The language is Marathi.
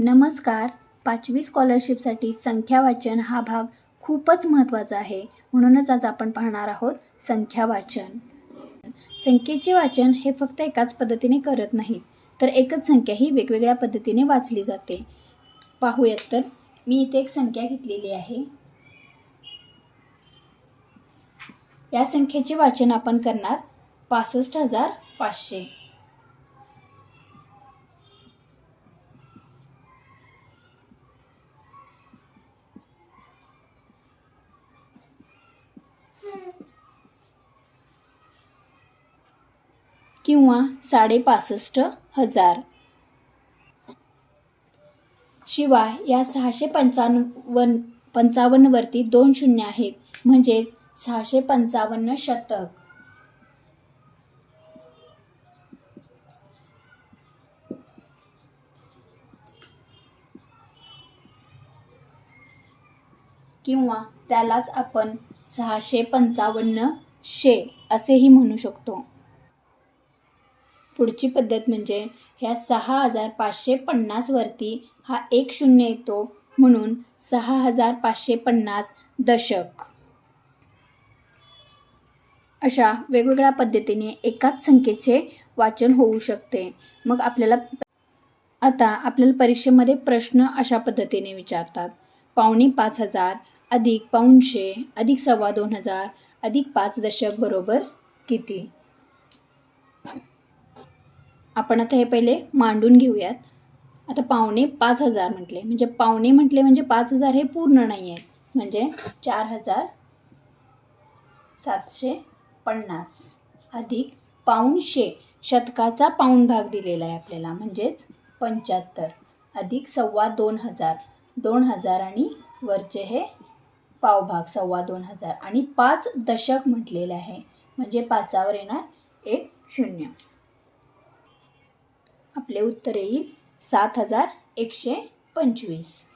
नमस्कार. पाचवी स्कॉलरशिपसाठी संख्या वाचन हा भाग खूपच महत्त्वाचा आहे. म्हणूनच आज आपण पाहणार आहोत संख्या वाचन संख्येचे वाचन हे फक्त एकाच पद्धतीने करत नाहीत तर एकच संख्या ही वेगवेगळ्या पद्धतीने वाचली जाते. पाहूयात तर मी इथे एक संख्या घेतलेली आहे. या संख्येचे वाचन आपण करणार पासष्ट हजार पाचशे. किंवा साडेपासष्ट हजार. शिवाय या सहाशे पंचावन्न पंचावन्नवरती दोन शून्य आहेत म्हणजेच सहाशे पंचावन्न शतक. किंवा त्यालाच आपण सहाशे पंचावन्न शे असेही म्हणू शकतो. पुढची पद्धत म्हणजे ह्या सहा हजार पाचशे पन्नासवरती हा एक शून्य येतो म्हणून सहा हजार पाचशे पन्नास दशक. अशा वेगवेगळ्या पद्धतीने एकाच संख्येचे वाचन होऊ शकते. मग आपल्याला आता आपल्याला परीक्षेमध्ये प्रश्न अशा पद्धतीने विचारतात. पावणे पाच हजार अधिक पाऊणशे अधिक सव्वा दोन हजार अधिक पाच दशक बरोबर किती? आपण आता हे पहिले मांडून घेऊयात. आता पावणे पाच हजार म्हटले. म्हणजे पावणे म्हटले म्हणजे पाच हजार हे पूर्ण नाही आहेत. म्हणजे चार हजार सातशे पन्नास अधिक पाऊणशे शतकाचा पाऊण भाग दिलेला आहे आपल्याला. म्हणजेच पंच्याहत्तर अधिक सव्वा दोन हजार. दोन हजार आणि वरचे हे पावभाग सव्वा दोन हजार. आणि पाच दशक म्हटलेले आहे. म्हणजे पाचावर येणार एक शून्य. आपले उत्तर येईल सात हजार एकशे पंचवीस.